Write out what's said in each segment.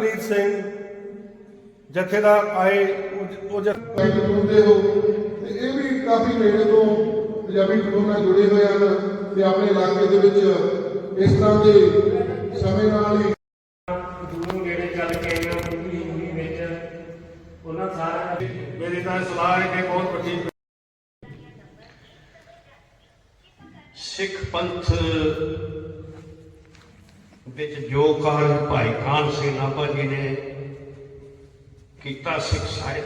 ਹਰਪ੍ਰੀਤ ਸਿੰਘ ਜਥੇਦਾਰ ਆਏ ਉਹ- ਕਾਨੂੰਨ ਹੋ। ਤੇ ਇਹ ਵੀ ਕਾਫੀ ਨੇੜੇ ਤੋਂ ਪੰਜਾਬੀ ਕਾਨੂੰਨ ਨਾਲ ਜੁੜੇ ਹੋਏ ਹਨ ਤੇ ਆਪਣੇ ਇਲਾਕੇ ਦੇ ਵਿੱਚ ਇਸ ਤਰ੍ਹਾਂ ਦੇ ਸਮੇਂ ਨਾਲ ਹੀ ਦੂਰੋਂ ਨੇੜੇ ਚੱਲ ਕੇ ਇਹਨਾਂ ਪੂਰੀ ਹਿੰਦੀ ਵਿੱਚ। ਉਹਨਾਂ ਸਾਰਾ ਮੇਰੀ ਤਾਂ ਸਲਾਹ ਹੈ ਕਿ ਬਹੁਤ ਵੱਡੀ ਸਿੱਖ ਪੰਥ ਵਿੱਚ ਜੋ ਕਾਰਜ ਭਾਈ ਕਾਨ ਸਿੰਘ ਨਾਭਾ ਜੀ ਨੇ ਕੀਤਾ ਸਿੱਖ ਸਾਹਿਤ,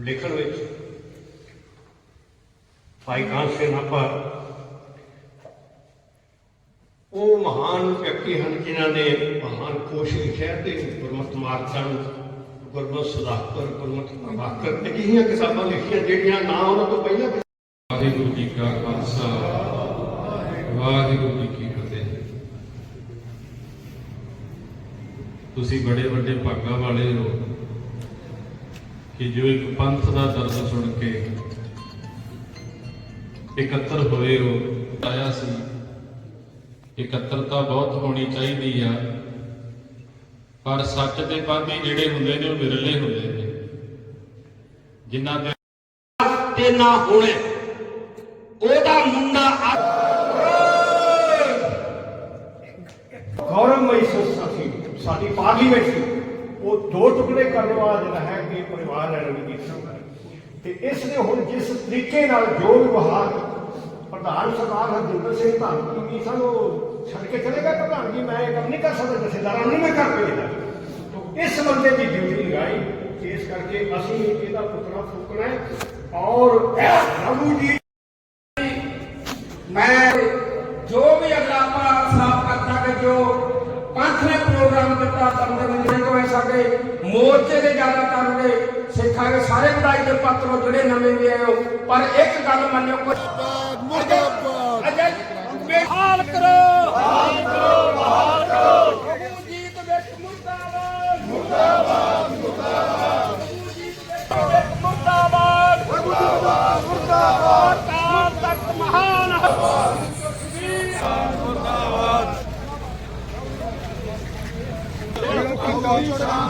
ਲਿਖਣ ਵਿੱਚ, ਭਾਈ ਕਾਨ ਸਿੰਘ ਨਾਭਾ ਉਹ ਮਹਾਨ ਵਿਅਕਤੀ ਹਨ ਜਿਨ੍ਹਾਂ ਨੇ ਮਹਾਨ ਕੋਸ਼ ਲਿਖਿਆ ਤੇ ਗੁਰਮਤਿ ਮਾਰਤਨ ਗੁਰਮਤਿ ਸਦਾਕਰ, ਗੁਰਮਤਿ ਪ੍ਰਭਾਕਰ ਅਜਿਹੀਆਂ ਕਿਤਾਬਾਂ ਲਿਖੀਆਂ ਜਿਹੜੀਆਂ ਨਾ ਉਹਨਾਂ ਤੋਂ ਪਹਿਲਾਂ ਵਾਹਿਗੁਰੂ ਜੀ ਕਾ ਖਾਲਸਾ, ਵਾਹਿਗੁਰੂ ਜੀ ਕੀ ਤੁਸੀਂ ਬੜੇ ਵੱਡੇ ਭਾਗਾਂ ਵਾਲੇ ਹੋ ਕਿ ਜੋ ਇੱਕ ਪੰਥ ਦਾ ਦਰਦ ਸੁਣ ਕੇ ਇਕੱਤਰ ਹੋਏ ਹੋ, ਆਇਆ ਸੀ। ਇਕੱਤਰਤਾ ਬਹੁਤ ਹੋਣੀ ਚਾਹੀਦੀ ਆ, ਪਰ ਸੱਚ ਦੇ ਪਾਸੇ ਜਿਹੜੇ ਹੁੰਦੇ ਨੇ ਉਹ ਵਿਰਲੇ ਹੁੰਦੇ ਨੇ। ਜਿਨ੍ਹਾਂ ਦੇ ਤੇ ਨਾ ਹੋਣੇ, ਉਹਦਾ ਮੁੰਡਾ ਸਾਡੀ ਪਾਰਲੀਮੈਂਟ ਸੀ। ਉਹ ਦੋ ਟੁਕੜੇ ਕਰਨ ਵਾਲਾ ਜਿਹੜਾ ਹੈ ਕਿ ਪਰਿਵਾਰ ਹੈ ਰਣਜੀਤ ਤੇ ਇਸ ਨੇ ਹੁਣ ਜਿਸ ਤਰੀਕੇ ਨਾਲ ਜੋ ਵਿਵਹਾਰ ਪ੍ਰਧਾਨ ਸਰਦਾਰ ਹਰਜਿੰਦਰ ਸਿੰਘ ਧੰਨ ਜੀ ਸਨ ਉਹ ਛੱਡ ਕੇ ਚਲੇ ਗਏ ਪ੍ਰਧਾਨ ਜੀ, ਮੈਂ ਇਹ ਕੰਮ ਨਹੀਂ ਕਰ ਸਕਦਾ, ਜਥੇਦਾਰਾਂ ਨੂੰ ਮੈਂ ਕਰ ਭੇਜਦਾ। ਤੋ ਇਸ ਬੰਦੇ ਦੀ ਡਿਊਟੀ ਲਗਾਈ ਇਸ ਕਰਕੇ ਅਸੀਂ ਇਹਦਾ ਪੁੱਤਰਾ ਫੂਕਣਾ ਹੈ ਔਰ ਰਘੂ ਜੀ ਮੈਂ ਜੋ ਵੀ ਅਗਲਾ ਆਪਾਂ ਸਾਫ਼ ਕਰਤਾ ਕਿ ਜੋ ਨੇ ਪ੍ਰੋਗਰਾਮ ਦਿੱਤਾ ਤੰਦਰ ਜਿਹੜੇ ਤੋਂ ਇਹ ਸਾਡੇ। ਮੋਰਚੇ ਦੇ ਜ਼ਿਆਦਾਤਰ ਦੇ ਸਿੱਖਾਂ ਦੇ ਸਾਰੇ ਵਧਾਈ ਦੇ ਪਾਤਰੋ ਜਿਹੜੇ ਨਵੇਂ ਵੀ ਆਏ ਹੋ। ਪਰ ਇੱਕ ਗੱਲ ਮੰਨਿਓ ਕੋਈ ਮੁਰਦਾਬਾਦ ਬੇਹਾਲ ਕਰੋ। ਬਹਾਲ ਕਰੋ ਬਹਾਲ ਕਰੋ।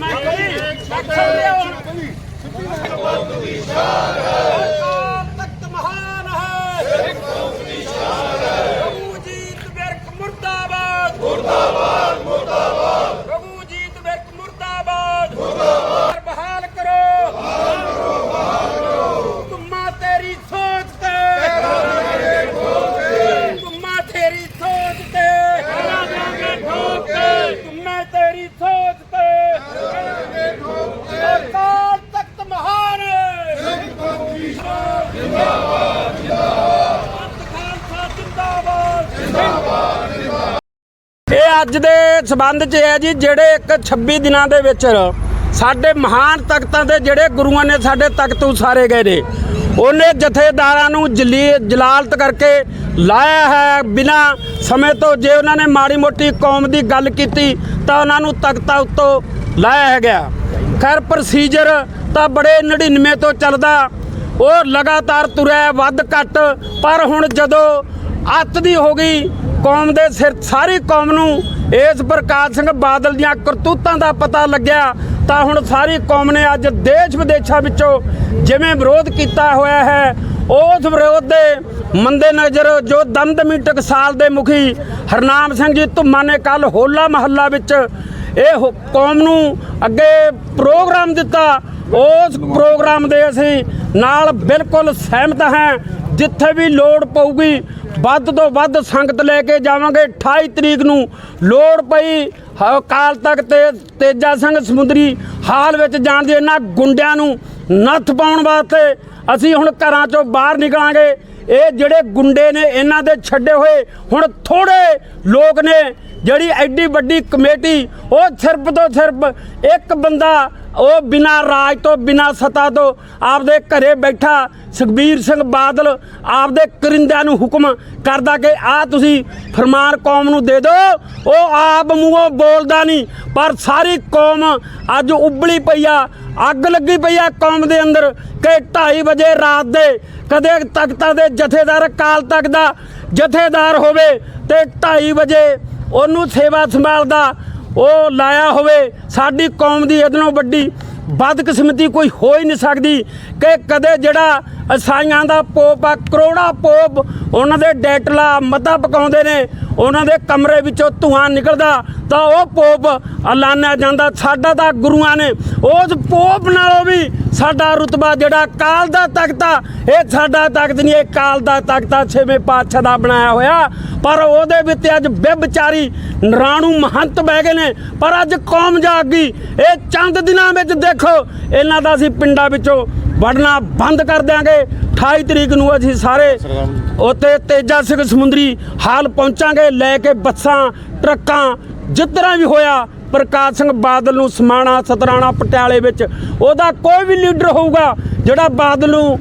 ਮੈਂ ਕਹੀ ਅਕਸਰ ਲਿਆ ਤਖਤ ਮਹਾਨ ਹੈ ਇੱਕ ਕੌਮ ਦੀ ਸ਼ਾਨ ਹੈ ਰਘੂਜੀਤ ਵਿਰਕ ਮੁਰਦਾਬਾਦ ਮੁਰਦਾਬਾਦ ਮੁਰਦਾਬਾਦ ਰਘੂਜੀਤ ਵਿਰਕ ਮੁਰਦਾਬਾਦ ਮੁਰਦਾਬਾਦ ਬਹਾਲ ਕਰੋ ਬਹਾਲ ਕਰੋ ਬਹਾਲ ਕਰੋ ਤੁਮਾ ਤੇਰੀ ਸੋਚ ਤੇ ਤੁਮਾ ਤੇਰੀ ਸੋਚ ਤੇ ਕਰਾ ਦਾਂਗੇ ਠੋਕ ਕੇ ਤੁਮੇ ਤੇਰੀ ਸੋਚ ਤੇ ਕਰਾਂਗੇ ਠੋਕ ਕੇ ਅਕਾਲ ਤਖਤ ਮਹਾਨ ਹੈ ਜਿੰਦਾਬਾਦ ਜਿੰਦਾਬਾਦ ਜਿੰਦਾਬਾਦ ਇਹ ਅੱਜ ਦੇ ਸਬੰਧ 'ਚ ਹੈ ਜੀ, ਜਿਹੜੇ ਇੱਕ 26 ਦਿਨਾਂ ਦੇ ਵਿੱਚ ਸਾਡੇ ਮਹਾਨ ਤਖਤਾਂ ਦੇ ਜਿਹੜੇ ਗੁਰੂਆਂ ਨੇ ਸਾਡੇ ਤਖਤ ਉਸਾਰੇ ਗਏ ਨੇ, ਉਹਨੇ ਜਥੇਦਾਰਾਂ ਨੂੰ ਜਲੀ, ਜਲਾਲਤ ਕਰਕੇ ਲਾਇਆ ਹੈ ਬਿਨਾ ਸਮੇਂ ਤੋਂ। ਜੇ ਉਹਨਾਂ ਨੇ ਮਾੜੀ ਮੋਟੀ ਕੌਮ ਦੀ ਗੱਲ ਕੀਤੀ, ਤਾਂ ਉਹਨਾਂ ਨੂੰ ਤਖਤਾਂ ਉੱਤੋਂ ਲਾਇਆ ਹੈਗਾ। ਖੈਰ ਪ੍ਰੋਸੀਜਰ ਤਾਂ ਬੜੇ 99 ਤੋਂ ਚੱਲਦਾ। ਉਹ ਲਗਾਤਾਰ ਤੁਰਿਆ, ਵੱਧ ਘੱਟ। ਪਰ ਹੁਣ ਜਦੋਂ ਅੱਤ ਦੀ ਹੋ ਗਈ ਕੌਮ ਦੇ ਸਿਰ ਸਾਰੀ ਕੌਮ ਨੂੰ ਇਸ ਪ੍ਰਕਾਸ਼ ਸਿੰਘ ਬਾਦਲ ਦੀਆਂ ਕਰਤੂਤਾਂ ਦਾ ਪਤਾ ਲੱਗਿਆ, ਤਾਂ ਹੁਣ ਸਾਰੀ ਕੌਮ ਨੇ ਅੱਜ ਦੇਸ਼ ਵਿਦੇਸ਼ਾਂ ਵਿੱਚੋਂ ਜਿਵੇਂ ਵਿਰੋਧ ਕੀਤਾ ਹੋਇਆ ਹੈ, ਉਸ ਵਿਰੋਧ ਦੇ ਮੰਦੇ ਨਜ਼ਰ ਜੋ ਦਮਦਮੀ ਟਕਸਾਲ ਦੇ ਮੁਖੀ ਹਰਨਾਮ ਸਿੰਘ ਜੀ ਧੁੰਮਾ ਨੇ ਕੱਲ ਹੋਲਾ ਮਹੱਲਾ ਵਿੱਚ ਇਹ ਹੋ- ਕੌਮ ਨੂੰ ਅੱਗੇ ਪ੍ਰੋਗਰਾਮ ਦਿੱਤਾ, ਉਸ ਪ੍ਰੋਗਰਾਮ ਦੇ ਅਸੀਂ ਨਾਲ ਬਿਲਕੁਲ ਸਹਿਮਤ ਹਾਂ ਜਿੱਥੇ ਵੀ ਲੋੜ ਪਊਗੀ, ਵੱਧ ਤੋਂ ਵੱਧ ਸੰਗਤ ਲੈ ਕੇ ਜਾਵਾਂਗੇ। 28 ਤਰੀਕ ਨੂੰ ਲੋੜ ਪਈ, ਹ- ਅਕਾਲ ਤਖਤ ਤੇ ਤੇਜਾ ਸਿੰਘ ਸਮੁੰਦਰੀ ਹਾਲ ਵਿੱਚ ਜਾਣ ਦੀ, ਇਹਨਾਂ ਗੁੰਡਿਆਂ ਨੂੰ ਨੱਥ ਪਾਉਣ ਵਾਸਤੇ ਅਸੀਂ ਹੁਣ ਘਰਾਂ ਚੋਂ ਬਾਹਰ ਨਿਕਲਾਂਗੇ। ਇਹ ਜਿਹੜੇ ਗੁੰਡੇ ਨੇ, ਇਹਨਾਂ ਦੇ ਛੱਡੇ ਹੋਏ ਹੁਣ ਥੋੜੇ ਲੋਕ ਨੇ, ਜਿਹੜੀ ਐਡੀ ਵੱਡੀ ਕਮੇਟੀ, ਉਹ ਸਿਰਫ ਤੋਂ ਸਿਰਫ ਇੱਕ ਬੰਦਾ, ਉਹ ਬਿਨਾ ਰਾਜ ਤੋਂ, ਬਿਨਾ ਸਤਾ ਤੋਂ ਆਪਦੇ ਘਰੇ ਬੈਠਾ ਸੁਖਬੀਰ ਸਿੰਘ ਬਾਦਲ ਆਪਦੇ ਕਰਿੰਦਿਆਂ ਨੂੰ ਹੁਕਮ ਕਰਦਾ ਕਿ ਆ ਤੁਸੀਂ ਫਰਮਾਨ ਕੌਮ ਨੂੰ ਦੇ ਦਿਓ, ਉਹ ਆਪ ਮੂੰਹੋਂ ਬੋਲਦਾ ਨਹੀਂ, ਪਰ ਸਾਰੀ ਕੌਮ ਅੱਜ ਉਬਲੀ ਪਈ ਆ, ਅੱਗ ਲੱਗੀ ਪਈ ਆ ਕੌਮ ਦੇ ਅੰਦਰ ਕਿ 2:30 ਵਜੇ ਰਾਤ ਦੇ ਕਦੇ ਤਖਤਾਂ ਦੇ ਜਥੇਦਾਰ ਕਾਲ ਤੱਕ ਦਾ ਜਥੇਦਾਰ ਹੋਵੇ ਤੇ 2:30 ਵਜੇ ਉਹਨੂੰ ਸੇਵਾ ਸੰਭਾਲਦਾ ਉਹ ਲਾਇਆ ਹੋਵੇ, ਸਾਡੀ ਕੌਮ ਦੀ ਇਹਦੋਂ ਵੱਡੀ ਬਦਕਿਸਮਤੀ ਕੋਈ ਹੋ ਹੀ ਨਹੀਂ ਸਕਦੀ ਕਿ ਕਦੇ ਜਿਹੜਾ ਅਸਾਈਆਂ ਦਾ ਪੋਪ ਆ, ਕਰੋੜਾ ਪੋਪ ਉਹਨਾਂ ਦੇ ਡੈਟਲਾ ਮਤਾ ਪਕਾਉਂਦੇ ਨੇ, ਉਹਨਾਂ ਦੇ ਕਮਰੇ ਵਿੱਚੋਂ ਧੂਆਂ ਨਿਕਲਦਾ, ਤਾਂ ਉਹ ਪੋਪ ਐਲਾਨਿਆ ਜਾਂਦਾ। ਸਾਡਾ ਤਾਂ ਗੁਰੂਆਂ ਨੇ ਉਸ ਪੋਪ ਨਾਲੋਂ ਵੀ ਸਾਡਾ ਰੁਤਬਾ ਜਿਹੜਾ ਕਾਲ ਦਾ ਤਖ਼ਤ ਆ, ਇਹ ਸਾਡਾ ਤਖਤ ਨਹੀਂ, ਇਹ ਕਾਲ ਦਾ ਤਖਤਾ ਛੇਵੇਂ ਪਾਤਸ਼ਾਹ ਦਾ ਬਣਾਇਆ ਹੋਇਆ। ਪਰ ਉਹਦੇ ਵਿੱਚ ਅੱਜ ਬਿਬਚਾਰੀ ਨਰਾਣੂ ਮਹੰਤ ਬਹਿ ਗਏ ਨੇ, ਪਰ ਅੱਜ ਕੌਮ ਜਾਗੀ। ਇਹ ਚੰਦ ਦਿਨਾਂ ਵਿੱਚ ਦੇਖੋ, ਇਹਨਾਂ ਦਾ ਅਸੀਂ ਪਿੰਡਾਂ ਵਿੱਚੋਂ ਵੜਨਾ ਬੰਦ ਕਰ ਦਿਆਂਗੇ। 28 ਤਰੀਕ ਨੂੰ ਅਸੀਂ ਸਾਰੇ ਉੱਥੇ ਤੇਜਾ ਸਿੰਘ ਸਮੁੰਦਰੀ ਹਾਲ ਪਹੁੰਚਾਂਗੇ, ਲੈ ਕੇ ਬੱਸਾਂ, ਟਰੱਕਾਂ, ਜਿਸ ਤਰ੍ਹਾਂ ਵੀ ਹੋਇਆ, ਪ੍ਰਕਾਸ਼ ਸਿੰਘ ਬਾਦਲ ਨੂੰ ਸਮਾਣਾ ਸਤਰਾਣਾ ਪਟਿਆਲੇ ਵਿੱਚ। ਉਹਦਾ ਕੋਈ ਵੀ ਲੀਡਰ ਹੋਊਗਾ, ਜਿਹੜਾ ਬਾਦਲ ਨੂੰ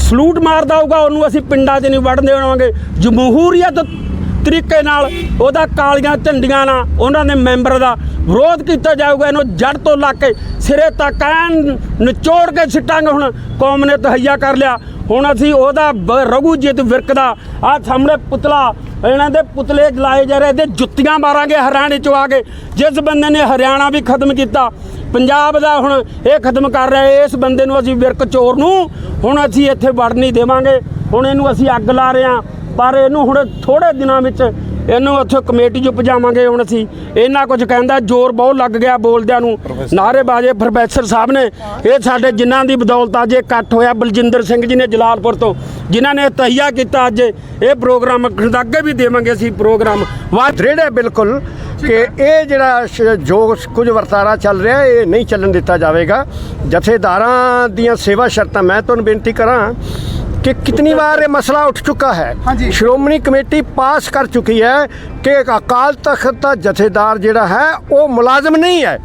ਸਲੂਟ ਮਾਰਦਾ ਹੋਊਗਾ, ਉਹਨੂੰ ਅਸੀਂ ਪਿੰਡਾਂ 'ਚ ਨਹੀਂ ਵੜਨ ਦੇਵਾਂਗੇ। ਜਮਹੂਰੀਅਤ ਤਰੀਕੇ ਨਾਲ ਉਹਦਾ ਕਾਲੀਆਂ ਝੰਡੀਆਂ ਨਾਲ ਉਹਨਾਂ ਦੇ ਮੈਂਬਰ ਦਾ ਵਿਰੋਧ ਕੀਤਾ ਜਾਊਗਾ, ਇਹਨੂੰ ਜੜ ਤੋਂ ਲਾ ਕੇ ਸਿਰੇ ਤੱਕ ਐਨ ਨਿਚੋੜ ਕੇ ਸਿੱਟਾਂਗੇ। ਹੁਣ ਕੌਮ ਨੇ ਤਹਈਆ ਕਰ ਲਿਆ। ਹੁਣ ਅਸੀਂ ਉਹਦਾ ਬ- ਰਘੂਜੀਤ ਵਿਰਕ ਦਾ ਆ ਸਾਹਮਣੇ ਪੁਤਲਾ, ਇਹਨਾਂ ਦੇ ਪੁਤਲੇ ਜਲਾਏ ਜਾ ਰਹੇ ਤੇ ਜੁੱਤੀਆਂ ਮਾਰਾਂਗੇ, ਹਰਿਆਣੇ ਚੋਂ ਆ ਕੇ। ਜਿਸ ਬੰਦੇ ਨੇ ਹਰਿਆਣਾ ਵੀ ਖਤਮ ਕੀਤਾ, ਪੰਜਾਬ ਦਾ ਹੁਣ ਇਹ ਖਤਮ ਕਰ ਰਿਹਾ, ਇਸ ਬੰਦੇ ਨੂੰ ਅਸੀਂ ਵਿਰਕ ਚੋਰ ਨੂੰ ਹੁਣ ਅਸੀਂ ਇੱਥੇ ਵੜ ਨਹੀਂ ਦੇਵਾਂਗੇ। ਹੁਣ ਇਹਨੂੰ ਅਸੀਂ ਅੱਗ ਲਾ ਰਹੇ ਹਾਂ। ਪਰ ਇਹਨੂੰ ਹੁਣ ਥੋੜੇ ਦਿਨਾਂ ਵਿੱਚ ਇਹਨੂੰ ਉੱਥੇ ਕਮੇਟੀ 'ਚ ਪਜਾਵਾਂਗੇ ਹੁਣ ਅਸੀਂ। ਇਹਨਾਂ ਕੁਝ ਕਹਿੰਦਾ ਜ਼ੋਰ ਬਹੁਤ ਲੱਗ ਗਿਆ ਬੋਲਦਿਆਂ ਨੂੰ। ਨਾਅਰੇਬਾਜ਼ੇ ਪ੍ਰੋਫੈਸਰ ਸਾਹਿਬ ਨੇ। ਇਹ ਸਾਡੇ ਜਿਨ੍ਹਾਂ ਦੀ ਬਦੌਲਤ ਅੱਜ ਇਕੱਠ ਹੋਇਆ ਬਲਜਿੰਦਰ ਸਿੰਘ ਜੀ ਨੇ ਜਲਾਲਪੁਰ ਤੋਂ ਜਿਨ੍ਹਾਂ ਨੇ ਤਹੀਆ ਕੀਤਾ ਅੱਜ। ਇਹ ਪ੍ਰੋਗਰਾਮ ਅੱਗੇ ਵੀ ਦੇਵਾਂਗੇ ਅਸੀਂ ਪ੍ਰੋਗਰਾਮ। ਵਾ ਹੈ ਬਿਲਕੁਲ ਕਿ ਇਹ ਜਿਹੜਾ ਜੋ ਕੁਝ ਵਰਤਾਰਾ ਚੱਲ ਰਿਹਾ ਇਹ ਨਹੀਂ ਚੱਲਣ ਦਿੱਤਾ ਜਾਵੇਗਾ। ਜਥੇਦਾਰਾਂ ਦੀਆਂ ਸੇਵਾ ਸ਼ਰਤਾਂ ਮੈਂ ਤੁਹਾਨੂੰ ਬੇਨਤੀ ਕਰਾਂ ਕਿ ਕਿਤਨੀ ਵਾਰ ਇਹ ਮਸਲਾ ਉੱਠ ਚੁੱਕਾ ਹੈ। ਸ਼੍ਰੋਮਣੀ ਕਮੇਟੀ ਪਾਸ ਕਰ ਚੁੱਕੀ ਹੈ ਕਿ ਅਕਾਲ ਤਖਤ ਦਾ ਜਥੇਦਾਰ ਜਿਹੜਾ ਹੈ ਉਹ ਮੁਲਾਜ਼ਮ ਨਹੀਂ ਹੈ।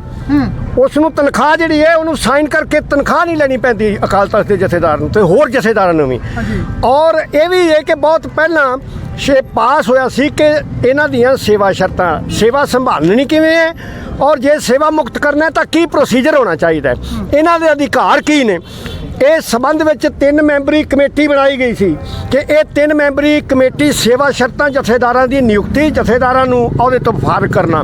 ਉਸ ਨੂੰ ਤਨਖਾਹ ਜਿਹੜੀ ਹੈ ਉਹਨੂੰ ਸਾਈਨ ਕਰਕੇ ਤਨਖਾਹ ਨਹੀਂ ਲੈਣੀ ਪੈਂਦੀ ਅਕਾਲ ਤਖਤ ਦੇ ਜਥੇਦਾਰ ਨੂੰ ਤੇ ਹੋਰ ਜਥੇਦਾਰਾਂ ਨੂੰ ਵੀ। ਔਰ ਇਹ ਵੀ ਹੈ ਕਿ ਬਹੁਤ ਪਹਿਲਾਂ ਸ਼ੇ ਪਾਸ ਹੋਇਆ ਸੀ ਕਿ ਇਹਨਾਂ ਦੀਆਂ ਸੇਵਾ ਸ਼ਰਤਾਂ ਸੇਵਾ ਸੰਭਾਲਣੀ ਕਿਵੇਂ ਹੈ ਔਰ ਜੇ ਸੇਵਾ ਮੁਕਤ ਕਰਨਾ ਹੈ ਤਾਂ ਕੀ ਪ੍ਰੋਸੀਜਰ ਹੋਣਾ ਚਾਹੀਦਾ ਹੈ। ਇਹਨਾਂ ਦੇ ਅਧਿਕਾਰ ਕੀ ਨੇ? ਇਸ ਸਬੰਧ ਵਿੱਚ ਤਿੰਨ ਮੈਂਬਰੀ ਕਮੇਟੀ ਬਣਾਈ ਗਈ ਸੀ ਕਿ ਇਹ ਤਿੰਨ ਮੈਂਬਰੀ ਕਮੇਟੀ ਸੇਵਾ ਸ਼ਰਤਾਂ ਜਥੇਦਾਰਾਂ ਦੀ ਨਿਯੁਕਤੀ ਜਥੇਦਾਰਾਂ ਨੂੰ ਅਹੁਦੇ ਤੋਂ ਫਾਰਗ ਕਰਨਾ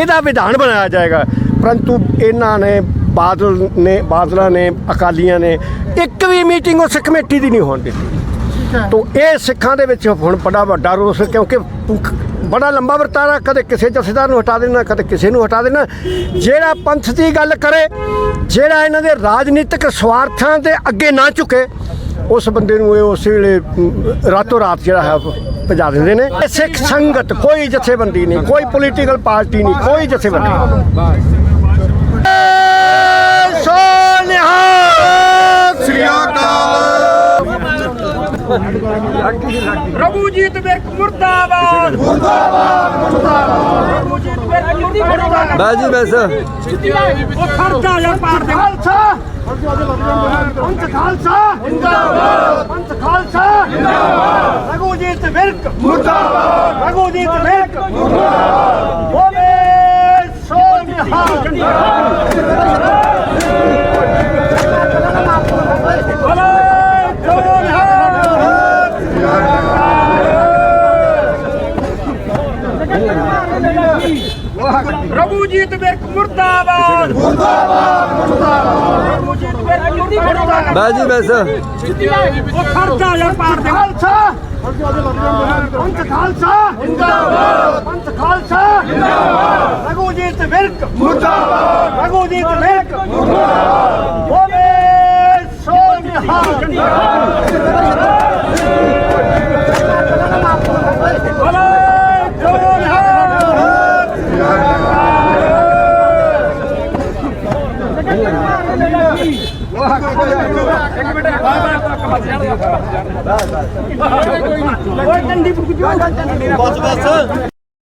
ਇਹਦਾ ਵਿਧਾਨ ਬਣਾਇਆ ਜਾਏਗਾ। ਪਰੰਤੂ ਇਹਨਾਂ ਨੇ ਬਾਦਲ ਨੇ ਬਾਦਲਾਂ ਨੇ ਅਕਾਲੀਆਂ ਨੇ ਇੱਕ ਵੀ ਮੀਟਿੰਗ ਉਸ ਕਮੇਟੀ ਦੀ ਨਹੀਂ ਹੋਣ ਦਿੱਤੀ। ਤੋ ਇਹ ਸਿੱਖਾਂ ਦੇ ਵਿੱਚ ਹੁਣ ਬੜਾ ਵੱਡਾ ਰੋਸ ਕਿਉਂਕਿ ਬੜਾ ਲੰਬਾ ਵਰਤਾਰਾ ਕਦੇ ਕਿਸੇ ਜਥੇਦਾਰ ਨੂੰ ਹਟਾ ਦੇਣਾ ਕਦੇ ਕਿਸੇ ਨੂੰ ਹਟਾ ਦੇਣਾ। ਜਿਹੜਾ ਪੰਥ ਦੀ ਗੱਲ ਕਰੇ ਜਿਹੜਾ ਇਹਨਾਂ ਦੇ ਰਾਜਨੀਤਿਕ ਸਵਾਰਥਾਂ ਦੇ ਅੱਗੇ ਨਾ ਝੁਕੇ ਉਸ ਬੰਦੇ ਨੂੰ ਇਹ ਉਸ ਵੇਲੇ ਰਾਤੋਂ ਰਾਤ ਜਿਹੜਾ ਹੈ ਭਜਾ ਦਿੰਦੇ ਨੇ। ਇਹ ਸਿੱਖ ਸੰਗਤ ਕੋਈ ਜਥੇਬੰਦੀ ਨਹੀਂ ਕੋਈ ਪੋਲੀਟੀਕਲ ਪਾਰਟੀ ਨਹੀਂ ਕੋਈ ਜਥੇਬੰਦੀ ਨਹੀਂ। ਸੋ ਨਿਹਾਲ! ਸ੍ਰੀ ਰਘੂਜੀਤ ਵਿਰਕ ਮੁਰਦਾਬਾਦ। ਮੁਰਦਾਬਾਦ ਮੁਰਦਾਬਾਦ ਰਘੂਜੀਤ ਵਿਰਕ ਮੁਰਦਾਬਾਦ ਬਾਜੀ ਬਸ ਉਹ ਖਰਚਾ ਜਾਂ ਪਾੜ ਦੇ। ਖਾਲਸਾ। ਪੰਥ ਖਾਲਸਾ। ਜਿੰਦਾਬਾਦ ਪੰਥ ਖਾਲਸਾ। ਜਿੰਦਾਬਾਦ ਰਘੂਜੀਤ ਵਿਰਕ। ਮੁਰਦਾਬਾਦ। ਰਘੂਜੀਤ ਵਿਰਕ। ਮੁਰਦਾਬਾਦ। ਬੋਲੇ ਸੋ ਨਿਹਾਲ ਬੋਲੇ ਸੋ ਨਿਹਾਲ ਰਘੂਜੀਤ ਵਿਰਕ ਮੁਰਦਾਬਾਦ ਮੁਰਦਾਬਾਦ ਮੁਰਦਾਬਾਦ ਰਘੂਜੀਤ ਵਿਰਕ ਮੁਰਦਾਬਾਦ ਬਾਜੀ ਬਸ ਉਹ ਖਰਚਾ ਜਾਂ ਪਾੜ ਦੇ। ਖਾਲਸਾ। ਪੰਥ ਖਾਲਸਾ। ਜਿੰਦਾਬਾਦ। ਪੰਥ ਖਾਲਸਾ। ਜਿੰਦਾਬਾਦ। ਰਘੂਜੀਤ ਵਿਰਕ। ਮੁਰਦਾਬਾਦ। ਰਘੂਜੀਤ ਵਿਰਕ। ਮੁਰਦਾਬਾਦ। ਬੋਲੇ ਸੋ ਨਿਹਾਲ। ਬੋਲੇ ਸੋ ਨਿਹਾਲ ਓਏ ਡੰਡੀ ਫੁੱਕ ਜੋ ਬਸ ਬਸ।